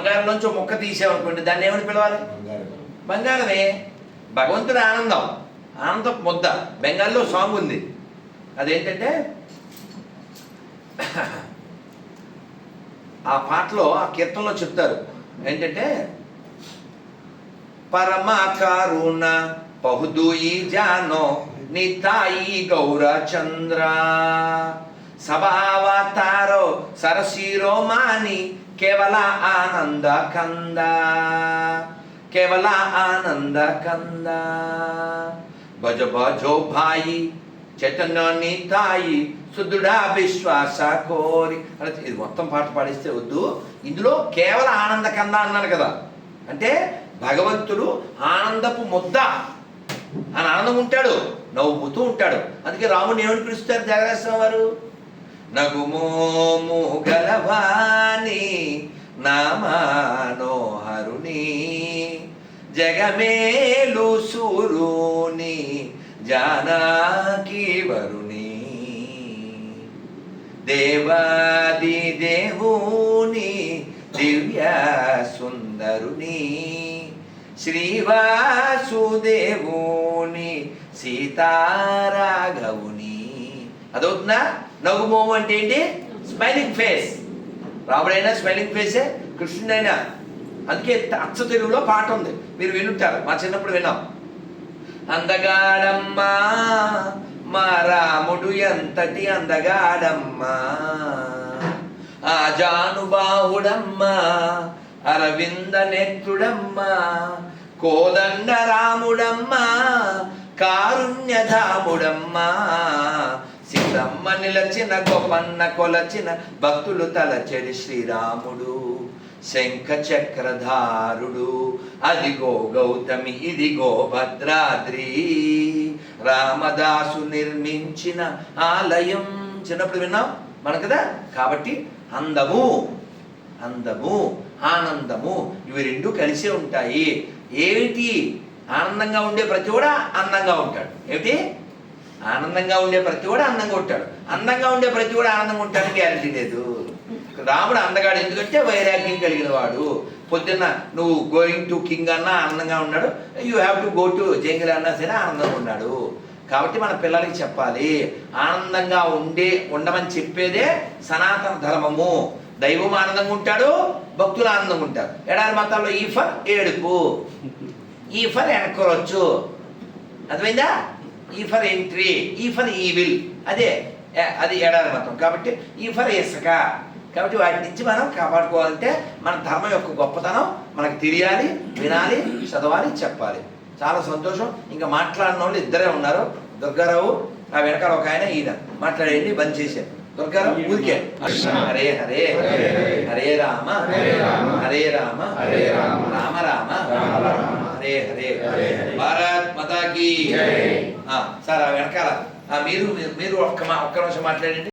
బంగారం నుంచి ముక్క తీసామనుకోండి దాన్ని ఏమని పిలవాలి? బంగారమే. భగవంతుడి ఆనందం. ఆనందం ముద్ద. బెంగాల్లో సాంగ్ ఉంది. అదేంటంటే ఆ పాటలో ఆ కీర్తనలో చెప్తారు. ఏంటంటే పరమాకారుణ పహుదూయి జానో నితాయి గౌర చంద్ర సభావతారో కేవల ఆనంద కంద. కేవల ఆనంద కంద. భజ భజో భాయి చైతన్య నితాయి శుద్ధుడా విశ్వాస కోరి. అంటే ఇది మొత్తం పాట పాడిస్తే వద్దు. ఇందులో కేవల ఆనంద కంద అన్నాడు కదా. అంటే భగవంతుడు ఆనందపు ముద్ద అని ఆనందం ఉంటాడు నవ్వుతూ ఉంటాడు. అందుకే రాముని ఏమని పిలుస్తారు త్యాగరాజస్వామి వారు? నగుమోము గలవాణి నామానోహరుని జగమేలు సూరుని జానాకి వరుణి దేవాది దేవుని దివ్య సుందరుని శ్రీవాసుదేవుని సీతారాఘవుని. అదవుతుందా నవ్వుమోము అంటే ఏంటి? Smiling face. రాముడైనా స్మైలింగ్ ఫేసే కృష్ణుడైనా. అందుకే అచ్చ తెలుగులో పాట ఉంది. మీరు వినుంటారు. మా చిన్నప్పుడు విన్నాం. అందగాడమ్మా మా రాముడు ఎంతటి అందగాడమ్మా. ఆ జానుబాహుడమ్మా అరవింద నేత్రుడమ్మా. కోదండ రాముడమ్మా కారుణ్యధాముడమ్మా. తమ్మ నిలచిన గొప్పన్న కొలచిన భక్తులు తలచెడి శ్రీరాముడు శంఖ చక్రధారుడు. అదిగో గౌతమి ఇదిగో భద్రాద్రి. రామదాసు నిర్మించిన ఆలయం. చిన్నప్పుడు విన్నాం మన కదా? కాబట్టి అందము అందము ఆనందము ఇవి రెండు కలిసే ఉంటాయి. ఏమిటి? ఆనందంగా ఉండే ప్రతి కూడా అందంగా ఉంటాడు. ఏమిటి? ఆనందంగా ఉండే ప్రతి కూడా అందంగా ఉంటాడు. అందంగా ఉండే ప్రతి కూడా ఆనందంగా ఉంటాడని గ్యారంటీ లేదు. రాముడు అందగాడు ఎందుకంటే వైరాగ్యం కలిగిన వాడు. పొద్దున్న నువ్వు గోయింగ్ టు కింగ్ అన్నా ఆనందంగా ఉన్నాడు. You have to go to jungle అన్నా సరే ఆనందంగా ఉన్నాడు. కాబట్టి మన పిల్లలకి చెప్పాలి ఆనందంగా ఉండే ఉండమని చెప్పేదే సనాతన ధర్మము. దైవం ఆనందంగా ఉంటాడు భక్తులు ఆనందంగా ఉంటారు. ఎడారి మతాల్లో ఈ ఫర్ ఏడుపు. ఈ ఫర్ వెనక్కొరవచ్చు అర్థమైందా? E for entry E for evil. అదే అది ఎడారి మతం కాబట్టి ఈ ఫర్ ఇసుక కాబట్టి వాటి నుంచి మనం కాపాడుకోవాలంటే మన ధర్మం యొక్క గొప్పతనం మనకు తెలియాలి వినాలి చదవాలి చెప్పాలి. చాలా సంతోషం. ఇంకా మాట్లాడిన వాళ్ళు ఇద్దరే ఉన్నారు. దుర్గారావు నా వెనకాల ఒక ఆయన ఈయన. మాట్లాడేయండి బంద్ చేశారు. దుర్గారావు ఊరికే. హరే హరే. హరే రామ. హరే రామ. హరే రామ. రామ. రామ. రామ రామ. రామ. హరే హరే. హరే హరే. భారత్ మాతాకి సార్ వెనకాల. మీరు మీరు- ఒక్క మా ఒక్క నిమిషం మాట్లాడండి.